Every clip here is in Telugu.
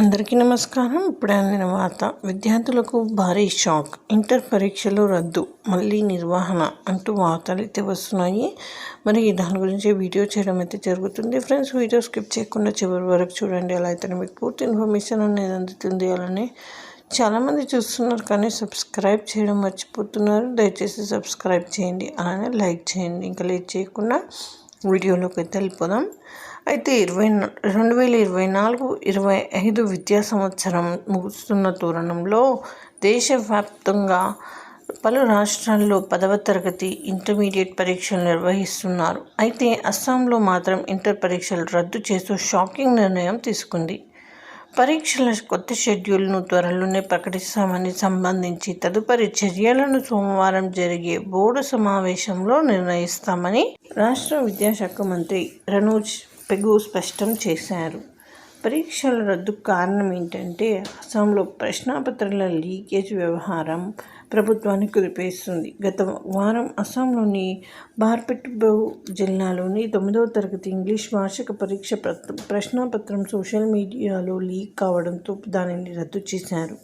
అందరికీ నమస్కారం. ఇప్పుడు అందిన వార్త విద్యార్థులకు భారీ షాక్ ఇంటర్ పరీక్షలు రద్దు మళ్ళీ నిర్వహణ అంటూ వార్తలు అయితే వస్తున్నాయి. మరి దాని గురించి వీడియో చేయడం అయితే జరుగుతుంది. ఫ్రెండ్స్ వీడియో స్కిప్ చేయకుండా చివరి వరకు చూడండి. అలా అయితే మీకు పూర్తి ఇన్ఫర్మేషన్ అనేది అందుతుంది. అలానే చాలామంది చూస్తున్నారు కానీ సబ్స్క్రైబ్ చేయడం మర్చిపోతున్నారు. దయచేసి సబ్స్క్రైబ్ చేయండి. అలానే లైక్ చేయండి. ఇంకా లేట్ చేయకుండా వీడియోలోకి అయితే వెళ్ళిపోదాం. అయితే ఇరవై రెండు వేల ఇరవై నాలుగు ఇరవై ఐదు విద్యా సంవత్సరం ముగుస్తున్న తోరణంలో దేశవ్యాప్తంగా పలు రాష్ట్రాల్లో పదవ తరగతి ఇంటర్మీడియట్ పరీక్షలు నిర్వహిస్తున్నారు. అయితే అస్సాంలో మాత్రం ఇంటర్ పరీక్షలు రద్దు చేస్తూ షాకింగ్ నిర్ణయం తీసుకుంది. పరీక్షల కొత్త షెడ్యూల్ను త్వరలోనే ప్రకటిస్తామని సంబంధించి తదుపరి చర్యలను సోమవారం జరిగే బోర్డు సమావేశంలో నిర్ణయిస్తామని రాష్ట్ర విద్యాశాఖ మంత్రి రణోజ్ పెగు స్పష్టం చేశారు. పరీక్షల రద్దుకు కారణం ఏంటంటే అస్సాంలో ప్రశ్నాపత్రాల లీకేజ్ వ్యవహారం ప్రభుత్వాన్ని కుదిపేస్తుంది గత వారం అస్సాంలోని బార్పెట్బౌ జిల్లాలోని తొమ్మిదవ తరగతి ఇంగ్లీష్ వార్షిక పరీక్ష ప్రశ్నాపత్రం సోషల్ మీడియాలో లీక్ కావడంతో దానిని రద్దు చేశారు.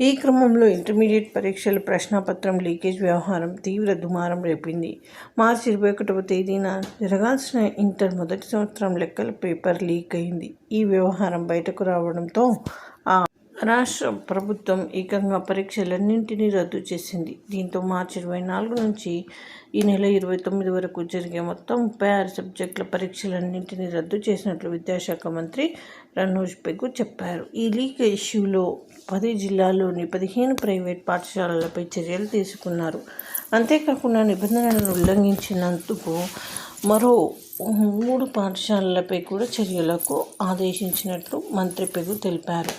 ఈ క్రమంలో ఇంటర్మీడియట్ పరీక్షల ప్రశ్నపత్రం లీకేజ్ వ్యవహారం తీవ్ర దుమారం రేపింది. మార్చి ఇరవై ఒకటవ తేదీన జరగాల్సిన ఇంటర్ మొదటి సంవత్సరం లెక్కల పేపర్ లీక్ అయింది. ఈ వ్యవహారం బయటకు రావడంతో ఆ రాష్ట్ర ప్రభుత్వం ఏకంగా పరీక్షలన్నింటినీ రద్దు చేసింది. దీంతో మార్చి ఇరవై నాలుగు నుంచి ఈ నెల ఇరవై తొమ్మిది వరకు జరిగే మొత్తం ముప్పై ఆరు సబ్జెక్టుల పరీక్షలన్నింటినీ రద్దు చేసినట్లు విద్యాశాఖ మంత్రి రనోజ్ పెగు చెప్పారు. ఈ లీక్ ఇష్యూలో పది జిల్లాల్లోని పదిహేను ప్రైవేట్ పాఠశాలలపై చర్యలు తీసుకున్నారు. అంతేకాకుండా నిబంధనలను ఉల్లంఘించినందుకు మరో మూడు పాఠశాలలపై కూడా చర్యలకు ఆదేశించినట్లు మంత్రి పెగు తెలిపారు.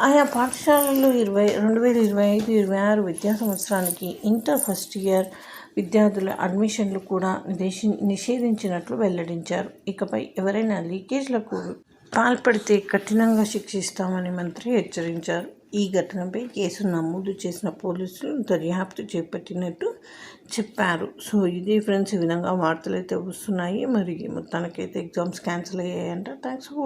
ఆయా పాఠశాలల్లో ఇరవై రెండు వేల ఇరవై ఐదు ఇరవై ఆరు విద్యా సంవత్సరానికి ఇంటర్ ఫస్ట్ ఇయర్ విద్యార్థుల అడ్మిషన్లు కూడా నిదేశి నిషేధించినట్లు వెల్లడించారు. ఇకపై ఎవరైనా లీకేజ్లకు పాల్పడితే కఠినంగా శిక్షిస్తామని మంత్రి హెచ్చరించారు. ఈ ఘటనపై కేసు నమోదు చేసిన పోలీసులు దర్యాప్తు చేపట్టినట్టు చెప్పారు. సో ఇది ఫ్రెండ్స్ ఈ విధంగా వార్తలు అయితే వస్తున్నాయి. మరి మొత్తానికైతే ఎగ్జామ్స్ క్యాన్సిల్ అయ్యాయంట. Thanks for